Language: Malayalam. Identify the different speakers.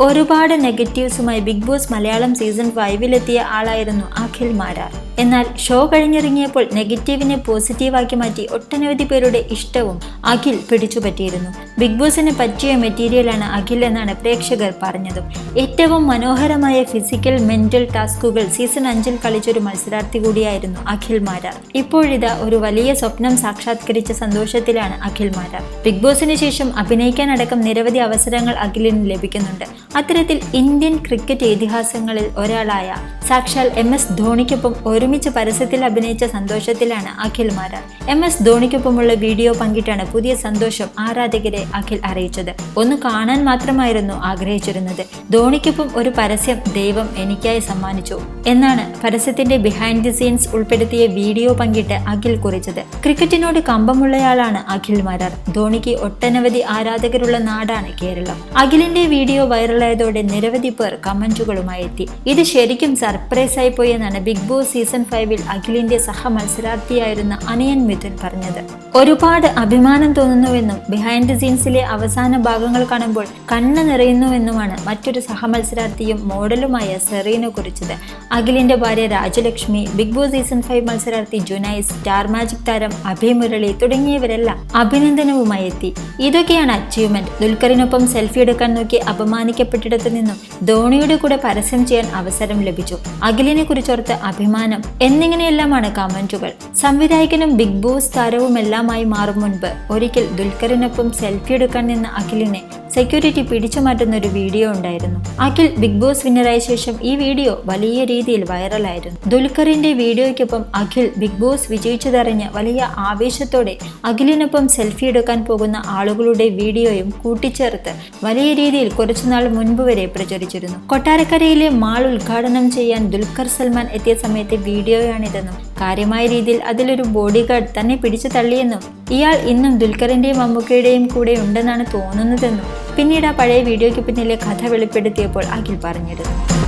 Speaker 1: ഒരുപാട് നെഗറ്റീവ്സുമായി ബിഗ് ബോസ് മലയാളം സീസൺ ഫൈവിലെത്തിയ ആളായിരുന്നു അഖിൽ മാരാർ. എന്നാൽ ഷോ കഴിഞ്ഞിറങ്ങിയപ്പോൾ നെഗറ്റീവിനെ പോസിറ്റീവാക്കി മാറ്റി ഒട്ടനവധി പേരുടെ ഇഷ്ടവും അഖിൽ പിടിച്ചുപറ്റിയിരുന്നു. ബിഗ് ബോസിന് പറ്റിയ മെറ്റീരിയലാണ് അഖിൽ എന്നാണ് പ്രേക്ഷകർ പറഞ്ഞതും. ഏറ്റവും മനോഹരമായ ഫിസിക്കൽ മെന്റൽ ടാസ്കുകൾ സീസൺ അഞ്ചിൽ കളിച്ചൊരു മത്സരാർത്ഥി കൂടിയായിരുന്നു അഖിൽ മാരാർ ഇപ്പോഴിതാ ഒരു വലിയ സ്വപ്നം സാക്ഷാത്കരിച്ച സന്തോഷത്തിലാണ് അഖിൽ മാരാർ ബിഗ് ബോസിന് ശേഷം അഭിനയിക്കാനടക്കം നിരവധി അവസരങ്ങൾ അഖിലിന് ലഭിക്കുന്നുണ്ട്. അത്തരത്തിൽ ഇന്ത്യൻ ക്രിക്കറ്റ് ഇതിഹാസങ്ങളിൽ ഒരാളായ സാക്ഷാൽ എം എസ് ധോണിക്കൊപ്പം ഒരുമിച്ച് പരസ്യത്തിൽ അഭിനയിച്ച സന്തോഷത്തിലാണ് അഖിൽ മാരാർ എം എസ് ധോണിക്കൊപ്പമുള്ള വീഡിയോ പങ്കിട്ടാണ് പുതിയ സന്തോഷം ആരാധകരെ അഖിൽ അറിയിച്ചത്. ഒന്ന് കാണാൻ മാത്രമായിരുന്നു ആഗ്രഹിച്ചിരുന്നത്. ധോണിക്കൊപ്പം ഒരു പരസ്യം ദൈവം എനിക്കായി സമ്മാനിച്ചു. എന്നാണ് പരസ്യത്തിന്റെ ബിഹൈൻഡ് ദി സീൻസ് ഉൾപ്പെടുത്തിയ വീഡിയോ പങ്കിട്ട് അഖിൽ കുറിച്ചത്. ക്രിക്കറ്റിനോട് കമ്പമുള്ളയാളാണ് അഖിൽ മാരാർ. ധോണിക്ക് ഒട്ടനവധി ആരാധകരുള്ള നാടാണ് കേരളം. അഖിലിന്റെ വീഡിയോ വൈറലായതോടെ നിരവധി പേർ കമന്റുകളുമായി എത്തി. ഇത് ശരിക്കും സർപ്രൈസ് ആയി പോയി എന്നാണ് ബിഗ് ബോസ് സീസൺ ഫൈവിൽ അഖിലിന്റെ സഹ മത്സരാർത്ഥിയായിരുന്ന അനിയൻ മിഥുൻ പറഞ്ഞത്. ഒരുപാട് അഭിമാനം തോന്നുന്നുവെന്നും ബിഹൈൻഡ് ദി സീൻസിലെ അവസാന ഭാഗങ്ങൾ കാണുമ്പോൾ കണ്ണ് നിറയുന്നുവെന്നുമാണ് മറ്റൊരു സഹമത്സരാർത്ഥിയും മോഡലുമായ സെറീന കുറിച്ചത്. അഖിലിന്റെ ഭാര്യ Rajalakshmi Bigg Boss season five മത്സരാർത്ഥി ജുനൈസ് സ്റ്റാർ മാജിക് താരം അഭിമുരളി തുടങ്ങിയവരെല്ലാം അഭിനന്ദനവുമായി എത്തി. ഇതൊക്കെയാണ് അച്ചീവ്മെന്റ് ദുൽഖറിനൊപ്പം സെൽഫി എടുക്കാൻ നോക്കി അപമാനിക്കപ്പെട്ടിടത്തു നിന്നും ധോണിയുടെ കൂടെ പരസ്യം ചെയ്യാൻ അവസരം ലഭിച്ചു. അഖിലിനെ കുറിച്ചോർത്ത് അഭിമാനം എന്നിങ്ങനെയെല്ലാമാണ് കമന്റുകൾ. സംവിധായകനും ബിഗ് ബോസ് താരവുമെല്ലാമായി മാറും മുൻപ് ഒരിക്കൽ ദുൽഖറിനൊപ്പം സെൽഫി എടുക്കാൻ നിന്ന അഖിലിനെ സെക്യൂരിറ്റി പിടിച്ചു മാറ്റുന്ന ഒരു വീഡിയോ ഉണ്ടായിരുന്നു. അഖിൽ ബിഗ് ബോസ് വിന്നറായ ശേഷം ഈ വീഡിയോ വലിയ രീതിയിൽ വൈറലായിരുന്നു. ദുൽഖറിന്റെ വീഡിയോയ്ക്കൊപ്പം അഖിൽ ബിഗ് ബോസ് വിജയിച്ചതറിഞ്ഞ് വലിയ ആവേശത്തോടെ അഖിലിനൊപ്പം സെൽഫി എടുക്കാൻ പോകുന്ന ആളുകളുടെ വീഡിയോയും കൂട്ടിച്ചേർത്ത് വലിയ രീതിയിൽ കുറച്ചുനാൾ മുൻപ് വരെ പ്രചരിച്ചിരുന്നു. കൊട്ടാരക്കരയിലെ മാൾ ഉദ്ഘാടനം ചെയ്യാൻ ദുൽഖർ സൽമാൻ എത്തിയ സമയത്തെ വീഡിയോയാണിതെന്നും കാര്യമായ രീതിയിൽ അതിലൊരു ബോഡി ഗാർഡ് തന്നെ പിടിച്ചു തള്ളിയെന്നും ഇയാൾ ഇന്നും ദുൽഖറിന്റെയും മമ്മൂക്കയുടെയും കൂടെ ഉണ്ടെന്നാണ് തോന്നുന്നതെന്നും പിന്നീട് ആ പഴയ വീഡിയോയ്ക്ക് പിന്നിലെ കഥ വെളിപ്പെടുത്തിയപ്പോൾ അഖിൽ പറഞ്ഞിരുന്നു.